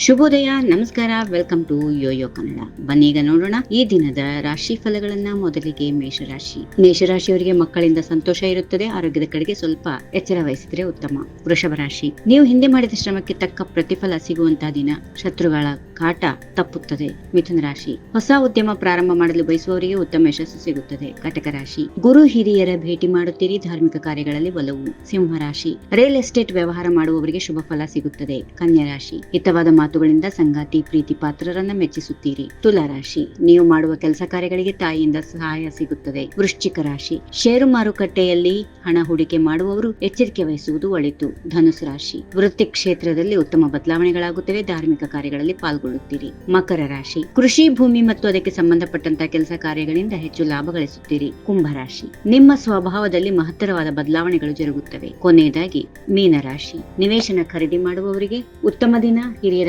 ಶುಭೋದಯ, ನಮಸ್ಕಾರ welcome to YoYo Kannada ಬನ್ನೀಗ ನೋಡೋಣ ಈ ದಿನದ ರಾಶಿ ಫಲಗಳನ್ನ ಮೊದಲಿಗೆ ಮೇಷರಾಶಿ. ಮೇಷರಾಶಿಯವರಿಗೆ ಮಕ್ಕಳಿಂದ ಸಂತೋಷ ಇರುತ್ತದೆ, ಆರೋಗ್ಯದ ಕಡೆಗೆ ಸ್ವಲ್ಪ ಎಚ್ಚರ ವಹಿಸಿದ್ರೆ ಉತ್ತಮ. ವೃಷಭ ರಾಶಿ, ನೀವು ಹಿಂದೆ ಮಾಡಿದ ಶ್ರಮಕ್ಕೆ ತಕ್ಕ ಪ್ರತಿಫಲ ಸಿಗುವಂತಹ ದಿನ. ಶತ್ರುಗಳ ಕಾಟ ತಪ್ಪುತ್ತದೆ. ಮಿಥುನ ರಾಶಿ, ಹೊಸ ಉದ್ಯಮ ಪ್ರಾರಂಭ ಮಾಡಲು ಬಯಸುವವರಿಗೆ ಉತ್ತಮ ಯಶಸ್ಸು ಸಿಗುತ್ತದೆ. ಕಟಕ ರಾಶಿ, ಗುರು ಹಿರಿಯರ ಭೇಟಿ ಮಾಡುತ್ತೀರಿ, ಧಾರ್ಮಿಕ ಕಾರ್ಯಗಳಲ್ಲಿ ಒಲವು. ಸಿಂಹ ರಾಶಿ ರಿಯಲ್ ಎಸ್ಟೇಟ್ ವ್ಯವಹಾರ ಮಾಡುವವರಿಗೆ ಶುಭ ಫಲ ಸಿಗುತ್ತದೆ. ಕನ್ಯಾ ರಾಶಿ, ಹಿತವಾದ ಮಾತುಗಳಿಂದ ಸಂಗಾತಿ ಪ್ರೀತಿ ಪಾತ್ರರನ್ನ ಮೆಚ್ಚಿಸುತ್ತೀರಿ. ತುಲಾ ರಾಶಿ. ನೀವು ಮಾಡುವ ಕೆಲಸ ಕಾರ್ಯಗಳಿಗೆ ತಾಯಿಯಿಂದ ಸಹಾಯ ಸಿಗುತ್ತದೆ. ವೃಶ್ಚಿಕ ರಾಶಿ. ಷೇರು ಮಾರುಕಟ್ಟೆಯಲ್ಲಿ ಹಣ ಹೂಡಿಕೆ ಮಾಡುವವರು ಎಚ್ಚರಿಕೆ ವಹಿಸುವುದು ಒಳಿತು. ಧನುಸು ರಾಶಿ. ವೃತ್ತಿ ಕ್ಷೇತ್ರದಲ್ಲಿ ಉತ್ತಮ ಬದಲಾವಣೆಗಳಾಗುತ್ತವೆ. ಧಾರ್ಮಿಕ ಕಾರ್ಯಗಳಲ್ಲಿ ಪಾಲ್ಗೊಳ್ಳುತ್ತೀರಿ. ಮಕರ ರಾಶಿ. ಕೃಷಿ, ಭೂಮಿ ಮತ್ತು ಅದಕ್ಕೆ ಸಂಬಂಧಪಟ್ಟಂತಹ ಕೆಲಸ ಕಾರ್ಯಗಳಿಂದ ಹೆಚ್ಚು ಲಾಭ ಗಳಿಸುತ್ತೀರಿ. ಕುಂಭ ರಾಶಿ. ನಿಮ್ಮ ಸ್ವಭಾವದಲ್ಲಿ ಮಹತ್ತರವಾದ ಬದಲಾವಣೆಗಳು ಜರುಗುತ್ತವೆ. ಕೊನೆಯದಾಗಿ, ಮೀನ ರಾಶಿ. ನಿವೇಶನ ಖರೀದಿ ಮಾಡುವವರಿಗೆ ಉತ್ತಮ ದಿನ, ಹಿರಿಯರ